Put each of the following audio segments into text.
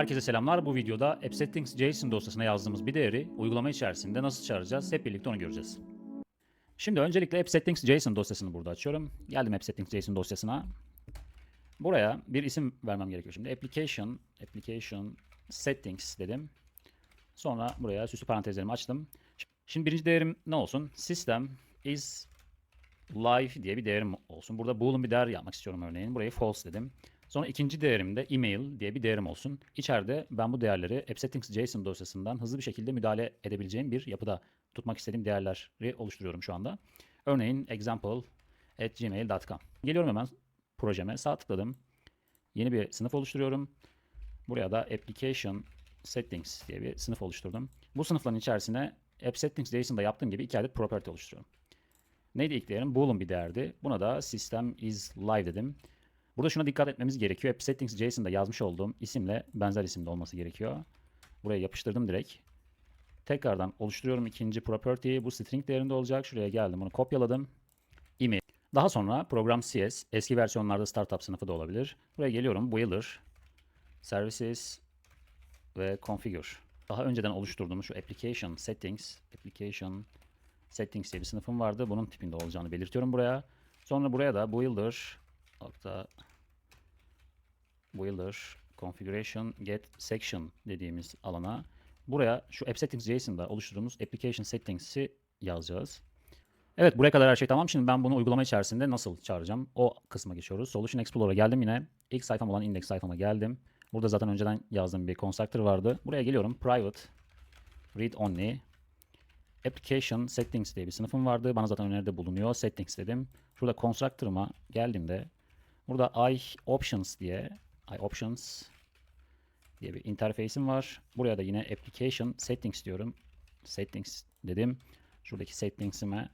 Herkese selamlar. Bu videoda AppSettings.json dosyasına yazdığımız bir değeri uygulama içerisinde nasıl çağıracağız hep birlikte onu göreceğiz. Şimdi öncelikle AppSettings.json dosyasını burada açıyorum. Geldim AppSettings.json dosyasına. Buraya bir isim vermem gerekiyor şimdi. Application, Application Settings dedim. Sonra buraya süslü parantezlerimi açtım. Şimdi birinci değerim ne olsun? System is live diye bir değerim olsun. Burada boolean bir değer yapmak istiyorum örneğin. Burayı false dedim. Sonra ikinci değerimde email diye bir değerim olsun. İçeride ben bu değerleri AppSettings.json dosyasından hızlı bir şekilde müdahale edebileceğim bir yapıda tutmak istediğim değerleri oluşturuyorum şu anda. Örneğin example at gmail.com. Geliyorum hemen projeme sağ tıkladım. Yeni bir sınıf oluşturuyorum. Buraya da application settings diye bir sınıf oluşturdum. Bu sınıfların içerisine AppSettings.json'da yaptığım gibi iki adet property oluşturuyorum. Neydi ilk değerim? Boolean bir değerdi. Buna da system is live dedim. Burada şuna dikkat etmemiz gerekiyor. App Settings JSON'da yazmış olduğum isimle benzer isimde olması gerekiyor. Buraya yapıştırdım direkt. Tekrardan oluşturuyorum ikinci property'yi. Bu string değerinde olacak. Şuraya geldim. Bunu kopyaladım. Email. Daha sonra program CS. Eski versiyonlarda startup sınıfı da olabilir. Buraya geliyorum. Builder. Services ve configure. Daha önceden oluşturduğumuz şu application settings, application settings diye bir sınıfım vardı. Bunun tipinde olacağını belirtiyorum buraya. Sonra buraya da builder nokta builder configuration get section dediğimiz alana buraya şu app settings JSON'da oluşturduğumuz application settings'i yazacağız. Evet buraya kadar her şey tamam. Şimdi ben bunu uygulama içerisinde nasıl çağıracağım? O kısma geçiyoruz. Solution Explorer'a geldim yine. İlk sayfam olan index sayfama geldim. Burada zaten önceden yazdığım bir constructor vardı. Buraya geliyorum. Private read only application settings diye bir sınıfım vardı. Bana zaten öneride bulunuyor. Settings dedim. Şurada constructor'ıma geldiğimde burada i options diye i options diye bir interface'im var. Buraya da yine application settings diyorum. Settings dedim. Şuradaki settings'ime.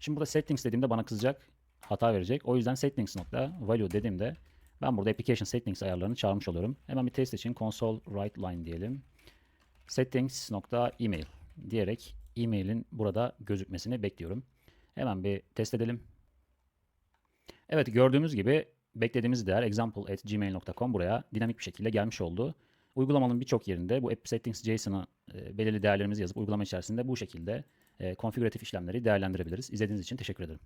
Şimdi burada settings dediğimde bana kızacak. Hata verecek. O yüzden settings nokta value dediğimde ben burada application settings ayarlarını çağırmış oluyorum. Hemen bir test için console write line diyelim. Settings nokta email diyerek e-mail'in burada gözükmesini bekliyorum. Hemen bir test edelim. Evet gördüğümüz gibi beklediğimiz değer example gmail.com buraya dinamik bir şekilde gelmiş oldu. Uygulamanın birçok yerinde bu app settings JSON'a e, belirli değerlerimizi yazıp uygulama içerisinde bu şekilde e, konfigüratif işlemleri değerlendirebiliriz. İzlediğiniz için teşekkür ederim.